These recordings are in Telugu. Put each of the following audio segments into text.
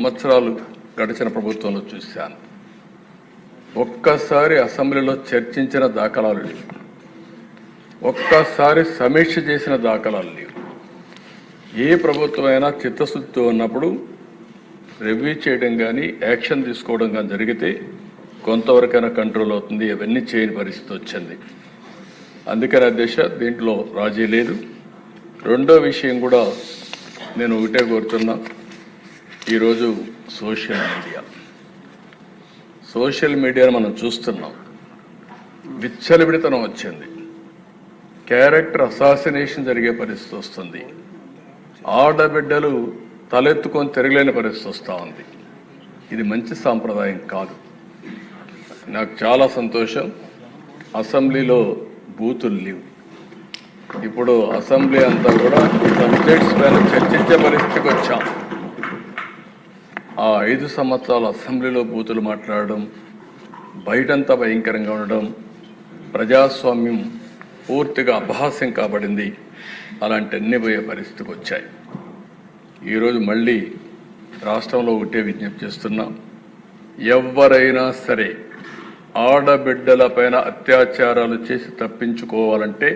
సంవత్సరాలు గడిచిన ప్రభుత్వంలో చూశాను. ఒక్కసారి అసెంబ్లీలో చర్చించిన దాఖలాలు లేవు. ఒక్కసారి సమీక్ష చేసిన దాఖలాలు లేవు. ఏ ప్రభుత్వమైనా చిత్తశుద్ధితో ఉన్నప్పుడు రివ్యూ చేయడం కానీ యాక్షన్ తీసుకోవడం కానీ జరిగితే కొంతవరకైనా కంట్రోల్ అవుతుంది. అవన్నీ చేయని పరిస్థితి వచ్చింది. అందుకని అధ్యక్ష దీంట్లో రాజీ లేదు. రెండో విషయం కూడా నేను ఒకటే కోరుతున్నా. ఈరోజు సోషల్ మీడియా. సోషల్ మీడియాను మనం చూస్తున్నాం. విచ్చలవిడితనం వచ్చింది. క్యారెక్టర్ అసాసినేషన్ జరిగే పరిస్థితి వస్తుంది. ఆడబిడ్డలు తలెత్తుకొని తిరగలేని పరిస్థితి వస్తూ ఉంది. ఇది మంచి సాంప్రదాయం కాదు. నాకు చాలా సంతోషం. అసెంబ్లీలో బూతులు లేవు. ఇప్పుడు అసెంబ్లీ అంతా కూడా సబ్జెక్ట్స్ పైన చర్చించే పరిస్థితికి వచ్చాం. ఆ ఐదు సంవత్సరాలు అసెంబ్లీలో బూతులు మాట్లాడడం బయటంతా భయంకరంగా ఉండడం ప్రజాస్వామ్యం పూర్తిగా అపహాస్యం కాబడింది. అలాంటి అన్ని పోయే పరిస్థితికి వచ్చాయి. ఈరోజు మళ్ళీ రాష్ట్రంలో ఒకటే విజ్ఞప్తి చేస్తున్నాం. ఎవరైనా సరే ఆడబిడ్డల పైన అత్యాచారాలు చేసి తప్పించుకోవాలంటే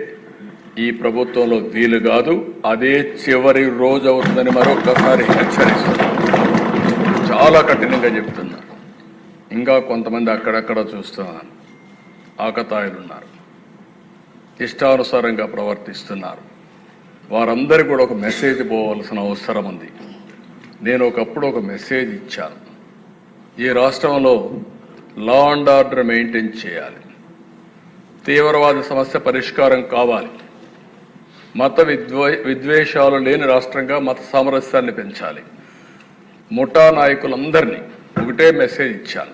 ఈ ప్రభుత్వంలో వీలు కాదు. అదే చివరి రోజు అవుతుందని మరొకసారి హెచ్చరిస్తున్నాం చాలా కఠినంగా చెప్తున్నారు. ఇంకా కొంతమంది అక్కడక్కడ చూస్తున్నాను ఆకతాయిలు ఉన్నారు ఇష్టానుసారంగా ప్రవర్తిస్తున్నారు. వారందరికీ కూడా ఒక మెసేజ్ పోవాల్సిన అవసరం ఉంది. నేను ఒకప్పుడు ఒక మెసేజ్ ఇచ్చాను. ఈ రాష్ట్రంలో లా అండ్ ఆర్డర్ మెయింటైన్ చేయాలి. తీవ్రవాద సమస్య పరిష్కారం కావాలి. మత విద్వే విద్వేషాలు లేని రాష్ట్రంగా మత సామరస్యాన్ని పెంచాలి. ముఠా నాయకులందరినీ ఒకటే మెసేజ్ ఇచ్చాను.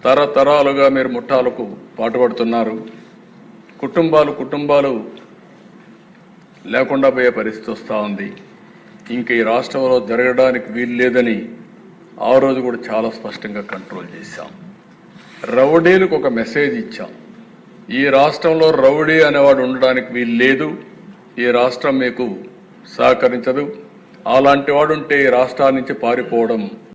తరతరాలుగా మీరు ముఠాలకు పాటుపడుతున్నారు. కుటుంబాలు కుటుంబాలు లేకుండా పోయే పరిస్థితి వస్తూ ఉంది. ఇంక ఈ రాష్ట్రంలో జరగడానికి వీలు లేదని ఆ రోజు కూడా చాలా స్పష్టంగా కంట్రోల్ చేశాం. రౌడీలకు ఒక మెసేజ్ ఇచ్చాం. ఈ రాష్ట్రంలో రౌడీ అనేవాడు ఉండడానికి వీలు లేదు. ఈ రాష్ట్రం మీకు సహకరించదు. అలాంటి వాడుంటే ఈ రాష్ట్రాన్నించి పారిపోవడం